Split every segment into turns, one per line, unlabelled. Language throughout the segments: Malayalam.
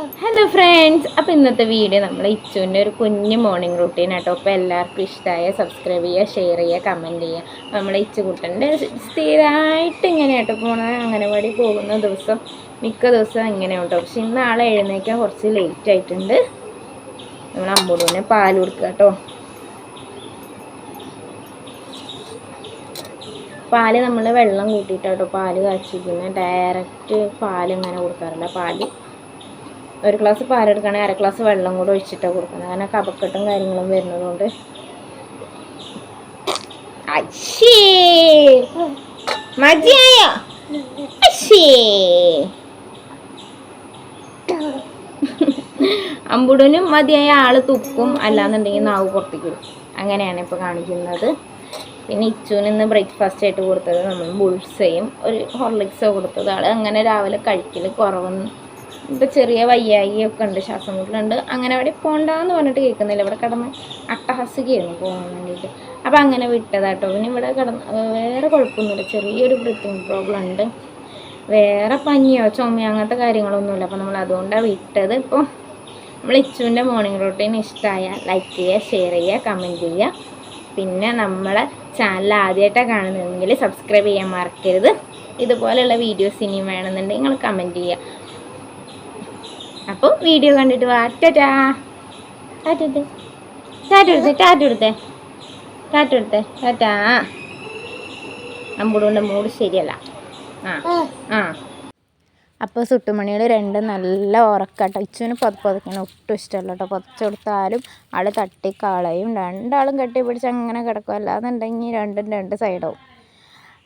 ഹലോ ഫ്രണ്ട്സ് അപ്പോൾ ഇന്നത്തെ വീഡിയോ നമ്മൾ ഇച്ചുവിന്റെ ഒരു കുഞ്ഞ് മോർണിംഗ് റൂട്ടീൻ ആട്ടോ. അപ്പോൾ എല്ലാവർക്കും ഇഷ്ടമായ സബ്സ്ക്രൈബ് ചെയ്യുക ഷെയർ ചെയ്യുക കമന്റ് ചെയ്യുക. നമ്മളെ ഇച്ചുകുട്ടന്റെ സ്ഥിരമായിട്ട് ഇങ്ങനെ ആട്ടോ പോണ അംഗനവാടി പോകുന്ന ദിവസം. മിക്ക ദിവസം ഇങ്ങനെ കേട്ടോ പക്ഷെ ഇന്ന് ആളെ എഴുന്നേക്കാൻ കുറച്ച് ലേറ്റ് ആയിട്ടുണ്ട്. നമ്മൾ അമ്പൂടുവിനെ പാൽ കൊടുക്കുക കേട്ടോ. പാൽ നമ്മൾ വെള്ളം കൂട്ടിയിട്ടാട്ടോ പാൽ കാച്ചിരിക്കുന്നത്. ഡയറക്റ്റ് പാൽ ഇങ്ങനെ കൊടുക്കാറില്ല. പാൽ ഒരു ഗ്ലാസ് പാലെടുക്കുകയാണെങ്കിൽ അര ഗ്ലാസ് വെള്ളം കൂടെ ഒഴിച്ചിട്ടാണ് കൊടുക്കുന്നത്. അങ്ങനെ കപക്കെട്ടും കാര്യങ്ങളും വരുന്നതുകൊണ്ട്. മതിയായോ? അമ്പുടനും മതിയായ ആൾ തുപ്പും അല്ലാന്നുണ്ടെങ്കിൽ നാവ് പുറത്തേക്ക് അങ്ങനെയാണ് ഇപ്പോൾ കാണിക്കുന്നത്. പിന്നെ ഇച്ചുവിന് ഇന്ന് ബ്രേക്ക്ഫാസ്റ്റ് ആയിട്ട് കൊടുത്തത് നമ്മൾ ബുൾസയും ഒരു ഹോർലിക്സോ കൊടുത്തത്. അങ്ങനെ രാവിലെ കഴിക്കൽ കുറവെന്ന് ഇപ്പം ചെറിയ വയ്യായി ഒക്കെ ഉണ്ട് ശ്വാസം മുട്ടലുണ്ട് അങ്ങനെ അവിടെ പോണ്ടാന്ന് പറഞ്ഞിട്ട് കേൾക്കുന്നില്ല. ഇവിടെ കിടന്ന് അട്ടഹസിക്കായിരുന്നു പോകാൻ വേണ്ടിയിട്ട് അപ്പം അങ്ങനെ വിട്ടതാട്ടോ. പിന്നെ ഇവിടെ കിടന്ന് വേറെ കുഴപ്പമൊന്നുമില്ല. ചെറിയൊരു ബ്രീത്തിങ് പ്രോബ്ലം ഉണ്ട്. വേറെ പനിയോ ചുമയോ അങ്ങനത്തെ കാര്യങ്ങളൊന്നുമില്ല. അപ്പോൾ നമ്മൾ അതുകൊണ്ടാണ് വിട്ടത്. ഇപ്പോൾ നമ്മൾ ഇച്ചുവിന്റെ മോർണിംഗ് റൂട്ടീൻ ഇഷ്ടമായ ലൈക്ക് ചെയ്യുക ഷെയർ ചെയ്യുക കമന്റ് ചെയ്യുക. പിന്നെ നമ്മളെ ചാനൽ ആദ്യമായിട്ടാണ് കാണുന്നതെങ്കിൽ സബ്സ്ക്രൈബ് ചെയ്യാൻ മറക്കരുത്. ഇതുപോലെയുള്ള വീഡിയോസ് ഇനിയും വേണമെന്നുണ്ടെങ്കിൽ നിങ്ങൾ കമന്റ് ചെയ്യുക. അപ്പോൾ വീഡിയോ കണ്ടിട്ട് വാ. ടാറ്റാ. ടാറ്റ എടുത്തേ ടാറ്റ എടുത്തേ ടാറ്റ. എടുത്തേ ടാറ്റ എടുത്തേ ടാറ്റാ അമ്പുടുകൊണ്ട് മൂഡ് ശരിയല്ല. ആ ആ. അപ്പോൾ സുട്ടുമണിയുടെ രണ്ട് നല്ല ഉറക്കാട്ടോ. ഇച്ചുവിന് പത്ത് പതുക്കണം ഒട്ടും ഇഷ്ടമല്ല കേട്ടോ. പതുച്ചു കൊടുത്താലും ആൾ തട്ടിക്കളയും. രണ്ടാളും കെട്ടിപ്പിടിച്ച് അങ്ങനെ കിടക്കും. അല്ലാന്നുണ്ടെങ്കിൽ രണ്ടും രണ്ട് സൈഡാവും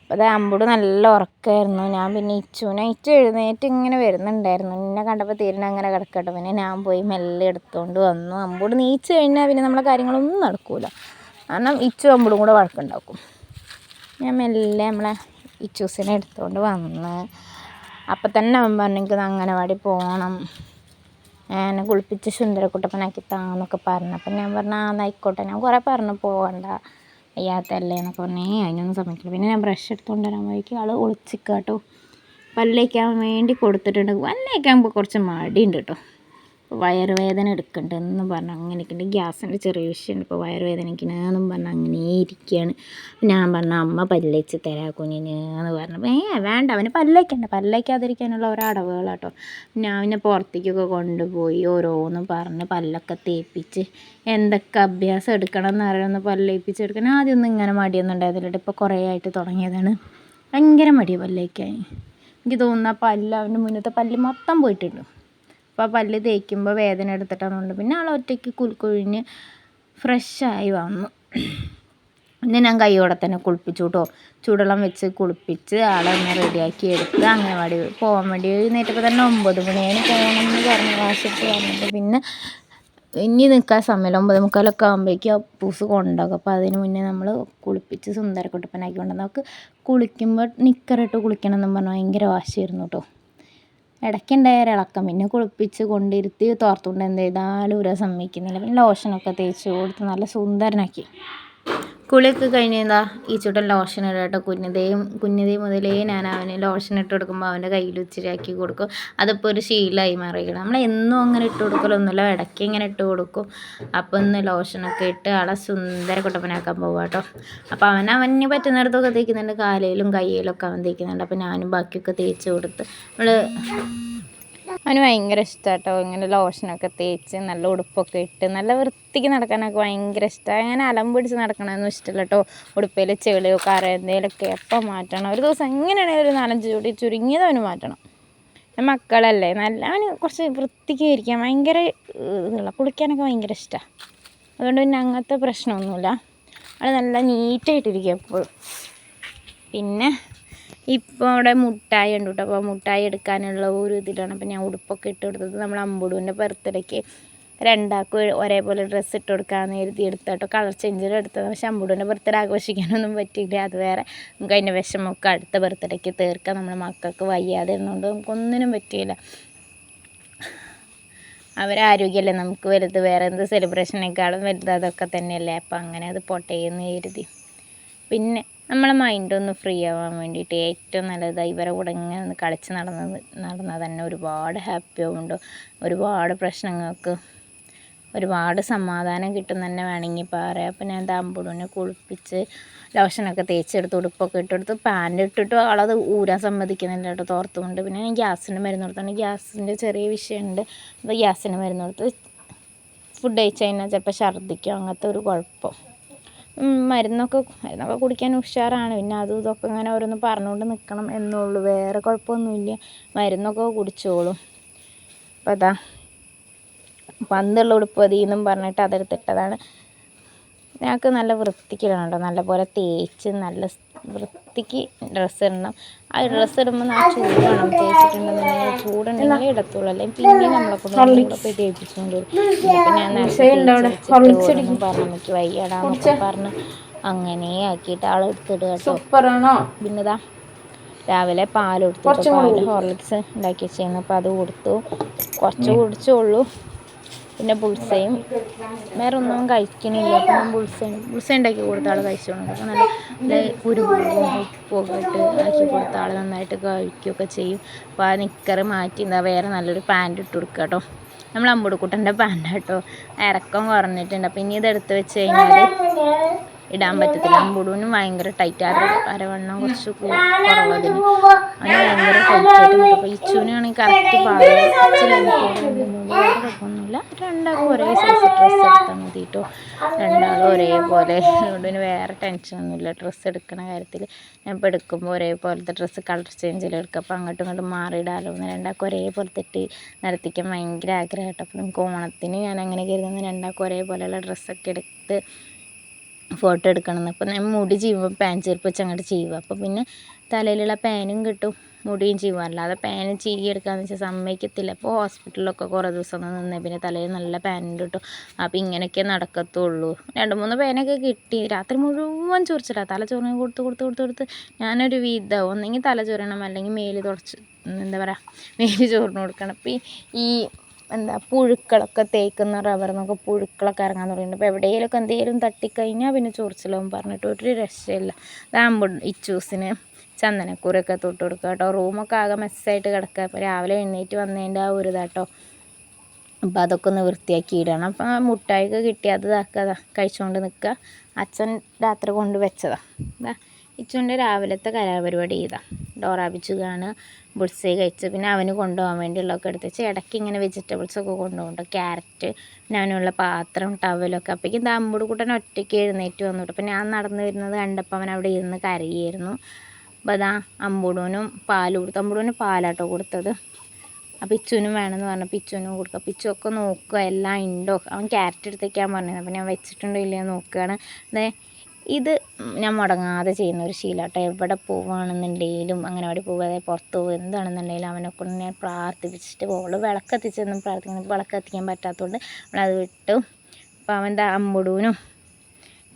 അപ്പോൾ അത് അമ്പുട് നല്ല ഉറക്കമായിരുന്നു ഞാൻ പിന്നെ ഇച്ചു. നൈറ്റ് എഴുന്നേറ്റ് ഇങ്ങനെ വരുന്നുണ്ടായിരുന്നു. എന്നെ കണ്ടപ്പോൾ തീരുന്ന അങ്ങനെ കിടക്കട്ടെ. പിന്നെ ഞാൻ പോയി മെല്ലെ എടുത്തുകൊണ്ട് വന്നു. അമ്പോട് നീച്ച് കഴിഞ്ഞാൽ പിന്നെ നമ്മളെ കാര്യങ്ങളൊന്നും നടക്കൂല. കാരണം ഇച്ചു അമ്പൂടും കൂടെ വഴക്കുണ്ടാക്കും. ഞാൻ മെല്ലെ നമ്മളെ ഇച്ചൂസിനെ എടുത്തുകൊണ്ട് വന്ന്. അപ്പം തന്നെ അവൻ പറഞ്ഞു എനിക്ക് അംഗനവാടി പോകണം ഞാൻ കുളിപ്പിച്ച് സുന്ദരക്കുട്ടപ്പനാക്കി താന്നൊക്കെ പറഞ്ഞു. അപ്പം ഞാൻ പറഞ്ഞു ആ എന്നായിക്കോട്ടെ ഞാൻ കുറേ പറഞ്ഞു പോകണ്ട വയ്യാത്തല്ലേ എന്നൊക്കെ പറഞ്ഞു അതിനൊന്നും സമ്മതിക്കില്ല. പിന്നെ ഞാൻ ബ്രഷ് എടുത്തുകൊണ്ട് വരാൻ പോയിക്ക് ആൾ ഒളിച്ചിക്കാട്ടോ. പല്ലേക്കാൻ വേണ്ടി കൊടുത്തിട്ടുണ്ട്. പല്ലേക്കാൻ കുറച്ച് മടിയുണ്ട് കേട്ടോ. വയറുവേദന എടുക്കണ്ട എന്ന് പറഞ്ഞ് അങ്ങനെ ഇരിക്കുന്നുണ്ട് ഗ്യാസിന്റെ ചെറിയ വിഷയമുണ്ട്. ഇപ്പോൾ വയറുവേദനയ്ക്കണെന്നും പറഞ്ഞ് അങ്ങനെ ഇരിക്കുകയാണ് ഞാൻ പറഞ്ഞു അമ്മ പല്ലേച്ച് തരാ കുഞ്ഞിന് എന്ന് പറഞ്ഞു. ഏ വേണ്ട അവന് പല്ലേക്കണ്ട. പല്ലേക്കാതിരിക്കാനുള്ള ഓരോ അടവുകളാട്ടോ. ഞാൻ പിന്നെ പുറത്തേക്കൊക്കെ കൊണ്ടുപോയി ഓരോന്ന് പറഞ്ഞ് പല്ലൊക്കെ തേപ്പിച്ച് എന്തൊക്കെ അഭ്യാസം എടുക്കണം എന്ന് അറിയാമെന്ന് പല്ലേപ്പിച്ച് എടുക്കണം ആദ്യമൊന്നും ഇങ്ങനെ മടിയൊന്നും ഉണ്ടായിരുന്നില്ല ഇപ്പോൾ കുറേ ആയിട്ട് തുടങ്ങിയതാണ്. ഭയങ്കര മടിയാണ് പല്ലേക്കാൻ. എനിക്ക് തോന്നുന്ന പല്ല് അവന്റെ മുന്നത്തെ പല്ല് മൊത്തം പോയിട്ടുണ്ട്. അപ്പോൾ ആ പല്ല് തേക്കുമ്പോൾ വേദന എടുത്തിട്ടാണെന്നുണ്ട് പിന്നെ ആൾ ഒറ്റയ്ക്ക് കുലുക്കൊഴിഞ്ഞ് ഫ്രഷായി വന്നു. പിന്നെ ഞാൻ കൈയോടെ തന്നെ കുളിപ്പിച്ചു കേട്ടോ ചൂടുവെള്ളം വെച്ച് കുളിപ്പിച്ച് ആളെ ഒന്ന് റെഡിയാക്കി എടുത്ത് അംഗനവാടി പോകാൻ വേണ്ടി എഴുന്നേറ്റപ്പോൾ തന്നെ ഒമ്പത് മണിയാണ് പോകണം എന്ന് പറഞ്ഞ വാശിട്ട് പറഞ്ഞിട്ട് പിന്നെ ഇനി നിൽക്കാൻ സമയമില്ല. ഒമ്പത് മുക്കാലൊക്കെ ആകുമ്പോഴേക്കും അപ്പൂസ് കൊണ്ടുപോകും. അപ്പോൾ അതിന് മുന്നേ നമ്മൾ കുളിപ്പിച്ച് സുന്ദരക്കുട്ടപ്പനാക്കി കൊണ്ടുവന്ന് നമുക്ക് കുളിക്കുമ്പോൾ നിക്കറിട്ട് കുളിക്കണം പറഞ്ഞാൽ ഭയങ്കര വാശിയായിരുന്നു കേട്ടോ ഇടയ്ക്കുണ്ടായ ഇളക്കം. പിന്നെ കുളിപ്പിച്ച് കൊണ്ടിരുത്തി തോർത്തുകൊണ്ട് എന്ത് ചെയ്താലും ഒരു സമ്മതിക്കുന്നില്ല. പിന്നെ ലോഷനൊക്കെ തേച്ച് കൊടുത്ത് നല്ല സുന്ദരനാക്കി. കുളിയൊക്കെ കഴിഞ്ഞ് എന്താ ഈ ചുട്ടൻ ലോഷൻ ഇടുക കേട്ടോ. കുഞ്ഞതേയും കുഞ്ഞതേ മുതലേ ഞാൻ അവന് ലോഷൻ ഇട്ട് കൊടുക്കുമ്പോൾ അവന്റെ കയ്യിൽ ഇച്ചിരിയാക്കി കൊടുക്കും. അതിപ്പോൾ ഒരു ശീലമായി മാറിയിക്കണം നമ്മൾ എന്നും അങ്ങനെ ഇട്ട് കൊടുക്കലൊന്നുമില്ല ഇടയ്ക്ക് ഇങ്ങനെ ഇട്ട് കൊടുക്കും. അപ്പോൾ ഒന്ന് ലോഷനൊക്കെ ഇട്ട് ആളെ സുന്ദര കുട്ടപ്പനാക്കാൻ പോവുക കേട്ടോ. അപ്പോൾ അവൻ അവന് പറ്റുന്നിടത്തൊക്കെ തേക്കുന്നുണ്ട്. കാലയിലും കയ്യിലൊക്കെ അവൻ തേക്കുന്നുണ്ട്. അപ്പോൾ ഞാനും ബാക്കിയൊക്കെ തേച്ച് കൊടുത്ത് നമ്മൾ അവന് ഭയങ്കര ഇഷ്ടമാണ് ഇങ്ങനെ ലോഷനൊക്കെ തേച്ച് നല്ല ഉടുപ്പൊക്കെ ഇട്ട് നല്ല വൃത്തിക്ക് നടക്കാനൊക്കെ ഭയങ്കര ഇഷ്ടമാണ് അങ്ങനെ അലം പിടിച്ച് നടക്കണമെന്നും ഇഷ്ടമല്ല കേട്ടോ ഉടുപ്പയിൽ ചെളിയോ കറ എന്തെങ്കിലുമൊക്കെ മാറ്റണം? ഒരു ദിവസം എങ്ങനെയാണെങ്കിലും ഒരു നാലഞ്ച് ജോഡി ചുരുങ്ങിയത് അവന് മാറ്റണം. മക്കളല്ലേ? നല്ല അവന് കുറച്ച് വൃത്തിക്ക് ഇരിക്കാൻ ഭയങ്കര ഇതുള്ള കുളിക്കാനൊക്കെ ഭയങ്കര ഇഷ്ടമാണ് അതുകൊണ്ട് പിന്നെ അങ്ങനത്തെ പ്രശ്നമൊന്നുമില്ല. അത് നല്ല നീറ്റായിട്ടിരിക്കും എപ്പോഴും. പിന്നെ ഇപ്പോൾ അവിടെ മുട്ടായി ഉണ്ട് കേട്ടോ. അപ്പോൾ മുട്ടായി എടുക്കാനുള്ള ഒരു ഇതിലാണ്. അപ്പോൾ ഞാൻ ഉടുപ്പൊക്കെ ഇട്ട് കൊടുത്തത് നമ്മൾ അമ്പുടുവിന്റെ ബർത്ത്ഡേക്ക്. രണ്ടാൾക്കും ഒരേപോലെ ഡ്രസ്സ് ഇട്ട് കൊടുക്കാമെന്ന് എഴുതി എടുത്ത കേട്ടോ. കളർ ചേഞ്ചിൽ എടുത്തത്. പക്ഷേ അമ്പുടുവിന്റെ ബർത്ത്ഡേ ആഘോഷിക്കാനൊന്നും പറ്റിയില്ല. അത് വേറെ നമുക്ക് അതിന്റെ വിഷമമൊക്കെ അടുത്ത ബർത്ത്ഡേക്ക് തീർക്കാം നമ്മുടെ മക്കൾക്ക് വയ്യാതെ ഇരുന്നുകൊണ്ട് നമുക്കൊന്നിനും പറ്റിയില്ല. അവരാരോഗ്യമല്ലേ നമുക്ക് വലുത്? വേറെ എന്ത് സെലിബ്രേഷനേക്കാളും വലുത്? അതൊക്കെ തന്നെയല്ലേ. അപ്പോൾ അങ്ങനെ അത് പോട്ടെ കരുതി. പിന്നെ നമ്മളെ മൈൻഡൊന്ന് ഫ്രീ ആവാൻ വേണ്ടിയിട്ട് ഏറ്റവും നല്ലത് ഇവരെ കൂടെ ഇങ്ങനെ ഒന്ന് കളിച്ച് നടന്നത് നടന്നാൽ തന്നെ ഒരുപാട് ഹാപ്പി ആവുന്നുണ്ട് ഒരുപാട് പ്രശ്നങ്ങൾക്ക് ഒരുപാട് സമാധാനം കിട്ടും തന്നെ വേണമെങ്കിൽ പറയാം. അപ്പം ഞാൻ ദാമ്പുടുവിനെ കുളിപ്പിച്ച് ലോഷനൊക്കെ തേച്ചെടുത്ത് ഉടുപ്പൊക്കെ ഇട്ടെടുത്ത് പാന്റ് ഇട്ടിട്ട് ആളത് ഊരാൻ സമ്മതിക്കുന്നില്ല കേട്ടോ തോർത്തുകൊണ്ട്. പിന്നെ ഞാൻ ഗ്യാസിന്റെ മരുന്ന് കൊടുത്താണ് ഗ്യാസിന്റെ ചെറിയ വിഷയമുണ്ട്. അപ്പോൾ ഗ്യാസിന്റെ മരുന്ന് കൊടുത്ത് ഫുഡ് കഴിച്ച് കഴിഞ്ഞാൽ ചിലപ്പോൾ ഛർദ്ദിക്കും അങ്ങനത്തെ ഒരു കുഴപ്പം. മരുന്നൊക്കെ മരുന്നൊക്കെ കുടിക്കാൻ ഉഷാറാണ്. പിന്നെ അതും ഇതൊക്കെ ഇങ്ങനെ ഓരോന്ന് പറഞ്ഞുകൊണ്ട് നിൽക്കണം എന്നുള്ളൂ. വേറെ കുഴപ്പമൊന്നുമില്ല. മരുന്നൊക്കെ കുടിച്ചോളും. അപ്പോൾ അതാ പന്തുള്ള ഉടുപ്പ് അതിൽ എന്നും പറഞ്ഞിട്ട് അതെടുത്തിട്ടതാണ്. ഞങ്ങൾക്ക് നല്ല വൃത്തിക്കിടണം കേട്ടോ. നല്ലപോലെ തേച്ച് നല്ല വൃത്തിക്ക് ഡ്രസ്സ് ഇടണം. ആ ഡ്രസ്സ് ഇടുമ്പോൾ ആ ചൂട് വേണം തേച്ചിട്ടുണ്ടെന്നുണ്ടെങ്കിൽ ചൂടുണ്ടെങ്കിൽ ഇടത്തുള്ളൂ. അല്ലെങ്കിൽ പിന്നെ നമ്മളെ കൊണ്ട് കൂടെ പോയി തേപ്പിച്ചുകൊണ്ട് വരും. ഇതിപ്പോൾ ഞാൻ നേരത്തെ പറഞ്ഞു. എനിക്ക് വയ്യടാന്നൊക്കെ പറഞ്ഞു അങ്ങനെ ആക്കിയിട്ട് ആൾ എടുത്തിടുക കേട്ടോ. പിന്നെതാ രാവിലെ പാൽ കൊടുത്തു. പാൽ ഹോർലിക്സ് ഉണ്ടാക്കി വെച്ചിരുന്നു അപ്പോൾ അത് കൊടുത്തു. കുറച്ച് കുടിച്ചുള്ളൂ പിന്നെ ബുൾസയും വേറെ ഒന്നും കഴിക്കണില്ല. അപ്പം ഞാൻ ബുൾസ ബുൾസ ഉണ്ടാക്കി കൊടുത്ത ആൾ കഴിച്ചോണ്ട് അപ്പം നല്ല നല്ല കുരുമുളകും ഉപ്പൊക്കെ ആക്കി കൊടുത്ത ആൾ നന്നായിട്ട് കഴിക്കുകയൊക്കെ ചെയ്യും. അപ്പോൾ ആ നിക്കർ മാറ്റി എന്താ വേറെ നല്ലൊരു പാന്റ് ഇട്ട് കൊടുക്കുക കേട്ടോ. നമ്മൾ അമ്പുടുക്കുട്ടന്റെ പാന്റ് കേട്ടോ. ഇറക്കം കുറഞ്ഞിട്ടുണ്ട്. അപ്പം ഇനി ഇതെടുത്ത് വെച്ച് കഴിഞ്ഞാൽ ഇടാൻ പറ്റത്തില്ല. അമ്പുടുവിനും ഭയങ്കര ടൈറ്റ് അര അരവണ്ണം കുറച്ച് കുറവതിന്. അങ്ങനെ ഭയങ്കര ടൈറ്റായിട്ട് അപ്പോൾ ഇച്ചുവിനാണെങ്കിൽ കറക്റ്റ് കുഴപ്പമൊന്നുമില്ല രണ്ടാൾക്കും ഒരേ സൈസ് ഡ്രസ്സ് എടുത്താൽ മതി കേട്ടോ രണ്ടാളും ഒരേപോലെ. അതുകൊണ്ട് പിന്നെ വേറെ ടെൻഷനൊന്നുമില്ല ഡ്രസ്സ് എടുക്കുന്ന കാര്യത്തിൽ ഞാൻ ഇപ്പോൾ എടുക്കുമ്പോൾ ഒരേപോലത്തെ ഡ്രസ്സ് കളർ ചേഞ്ചിൽ എടുക്കുക അപ്പോൾ അങ്ങോട്ടും ഇങ്ങോട്ടും മാറിയിടാലോ എന്ന് രണ്ടാൾക്കും ഒരേപോലത്തെ ഇട്ട് നടത്തിക്കാൻ ഭയങ്കര ആഗ്രഹം കേട്ടോ അപ്പോൾ നമുക്ക് ഓണത്തിന് ഞാൻ അങ്ങനെ കരുതുന്നത് രണ്ടാൾക്കും ഒരേപോലെയുള്ള ഡ്രസ്സൊക്കെ എടുത്ത് ഫോട്ടോ എടുക്കണം അപ്പോൾ ഞാൻ മുടി ചെയ്യുമ്പോൾ പാൻ ചെരുപ്പ് വെച്ച് അങ്ങോട്ട് ചെയ്യുക അപ്പോൾ പിന്നെ തലയിലുള്ള പാനും കിട്ടും. മുടിയും ചെയ്യും അല്ലാതെ പാന് ചീകിയെടുക്കാന്ന് വെച്ചാൽ സമ്മതിക്കത്തില്ല. അപ്പോൾ ഹോസ്പിറ്റലിലൊക്കെ കുറേ ദിവസം നിന്നേ പിന്നെ തലയിൽ നല്ല പാനുണ്ട് കിട്ടും. അപ്പോൾ ഇങ്ങനെയൊക്കെ നടക്കത്തുള്ളൂ. രണ്ട് മൂന്ന് പാനൊക്കെ കിട്ടി. രാത്രി മുഴുവൻ ചൊറിച്ചില്ല തല ചൊറിഞ്ഞ് കൊടുത്ത് കൊടുത്ത് കൊടുത്ത് കൊടുത്ത് ഞാനൊരു വിധം. ഒന്നെങ്കിൽ തല ചൊറിയണം അല്ലെങ്കിൽ മേൽ തുടച്ച് എന്താ പറയുക മേൽ ചോറിന് കൊടുക്കണം. അപ്പോൾ ഈ എന്താ പുഴുക്കളൊക്കെ തേക്കുന്ന റബ്ബർ എന്നൊക്കെ പുഴുക്കളൊക്കെ ഇറങ്ങാൻ തുടങ്ങിയിട്ടുണ്ട്. അപ്പോൾ എവിടെയെങ്കിലുമൊക്കെ എന്തെങ്കിലും തട്ടിക്കഴിഞ്ഞാൽ പിന്നെ ചൊറിച്ചിലാവും പറഞ്ഞിട്ട് ഒരു രക്ഷയില്ല. അതാകുമ്പോൾ ഇച്ചൂസിന് ചന്ദനക്കൂരൊക്കെ തൊട്ട് കൊടുക്കുക കേട്ടോ. റൂമൊക്കെ ആകെ മെസ്സായിട്ട് കിടക്കുക. അപ്പോൾ രാവിലെ എഴുന്നേറ്റ് വന്നതിന്റെ ആ ഒരു ഇതാട്ടോ. അപ്പോൾ അതൊക്കെ ഒന്ന് വൃത്തിയാക്കി ഇടണം. അപ്പം ആ മുട്ടായിക്ക് കിട്ടി. അത് ഇതാക്കുക കഴിച്ചുകൊണ്ട് നിൽക്കുക. അച്ഛൻ രാത്രി കൊണ്ട് വെച്ചതാണ് ഇച്ചുകൊണ്ട് രാവിലത്തെ കലാപരിപാടി ചെയ്താണ് ഡോറാ കാണുക ബുൾസൈ കഴിച്ച് പിന്നെ അവന് കൊണ്ടുപോകാൻ വേണ്ടിയുള്ളതൊക്കെ എടുത്ത് വെച്ച് ഇടയ്ക്ക് ഇങ്ങനെ വെജിറ്റബിൾസ് ഒക്കെ കൊണ്ടുപോകുന്നുണ്ട്. ക്യാരറ്റ് പിന്നെ അവനുള്ള പാത്രം ടവലൊക്കെ അപ്പോഴേക്കും ദാമ്പൂട് ഒറ്റയ്ക്ക് എഴുന്നേറ്റ് വന്നു അപ്പം ഞാൻ നടന്നു വരുന്നത് കണ്ടപ്പോൾ അവൻ അവിടെ ഇരുന്ന് കരയായിരുന്നു. അപ്പോൾ അതാ അമ്പൂടൂനും പാൽ കൊടുത്തു അമ്പൂടൂന് പാലാട്ടോ കൊടുത്തത്. ആ പിച്ചുവിനും വേണമെന്ന് പറഞ്ഞു. പിച്ചുവിനും കൊടുക്കുക പിച്ചുവൊക്കെ നോക്കുക. എല്ലാം ഉണ്ടോ? അവൻ ക്യാരറ്റ് എടുത്തേക്കാൻ പറഞ്ഞത്. അപ്പോൾ ഞാൻ വെച്ചിട്ടുണ്ടോ ഇല്ലയോ നോക്കുകയാണ്. അതെ ഇത് ഞാൻ മുടങ്ങാതെ ചെയ്യുന്ന ഒരു ശീലമാട്ടോ. എവിടെ പോവുകയാണെന്നുണ്ടെങ്കിലും അങ്ങനെ അവിടെ പോകുക അതായത് പുറത്ത് പോകുക എന്താണെന്നുണ്ടെങ്കിലും അവനെ കൊണ്ട് ഞാൻ പ്രാർത്ഥിപ്പിച്ചിട്ട് പോകുള്ളൂ വിളക്കെത്തിച്ചൊന്നും പ്രാർത്ഥിക്കുന്നത് വിളക്കെത്തിക്കാൻ പറ്റാത്തതുകൊണ്ട് നമ്മളത് വിട്ടു. അപ്പോൾ അവന്റെ അമ്പുടൂനും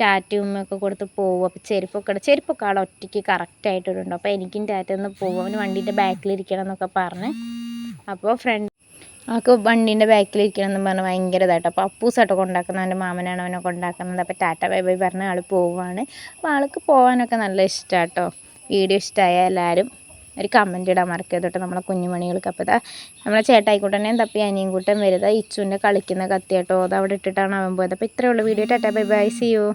ടാറ്റയും ഒക്കെ കൊടുത്ത് പോകും അപ്പോൾ ചെരുപ്പൊക്കെ ഇടും ചെരുപ്പൊക്കെ അവിടെ ഒറ്റയ്ക്ക് കറക്റ്റായിട്ട് ഇടുന്നുണ്ട്. അപ്പോൾ എനിക്കും ടാറ്റ ഒന്ന് പോകും അവന് വണ്ടീന്റെ ബാക്കിലിരിക്കണം എന്നൊക്കെ പറഞ്ഞ്. അപ്പോൾ ഫ്രണ്ട് ആൾക്ക് വണ്ടീന്റെ ബാക്കിലിരിക്കണം എന്ന് പറഞ്ഞ് ഭയങ്കര ഇതായിട്ട് അപ്പോൾ അപ്പൂസാട്ടോ കൊണ്ടാക്കുന്നത്. അവന്റെ മാമനാണ് അവനെ കൊണ്ടാക്കുന്നത്. അപ്പോൾ ടാറ്റ ബൈ ബൈ പറഞ്ഞ് ആൾ പോവുകയാണ് അപ്പോൾ ആൾക്ക് പോകാനൊക്കെ നല്ല ഇഷ്ടമാട്ടോ വീഡിയോ ഇഷ്ടമായ എല്ലാവരും ഒരു കമന്റ് ഇടാൻ മറക്കരുത് കേട്ടോ നമ്മളെ കുഞ്ഞുമണികൾക്ക്. അപ്പോൾ ഇതാ നമ്മളെ ചേട്ടായിക്കൂട്ടനെയും തപ്പി അനിയും കൂട്ടം വരുതാ ഇച്ചുവിന്റെ കളിക്കുന്ന കത്തി കേട്ടോ അത് അവിടെ ഇട്ടിട്ടാണ് അവൻ പോയത്. അപ്പോൾ ഇത്രയേ ഉള്ളൂ. Video tata bye bye. See you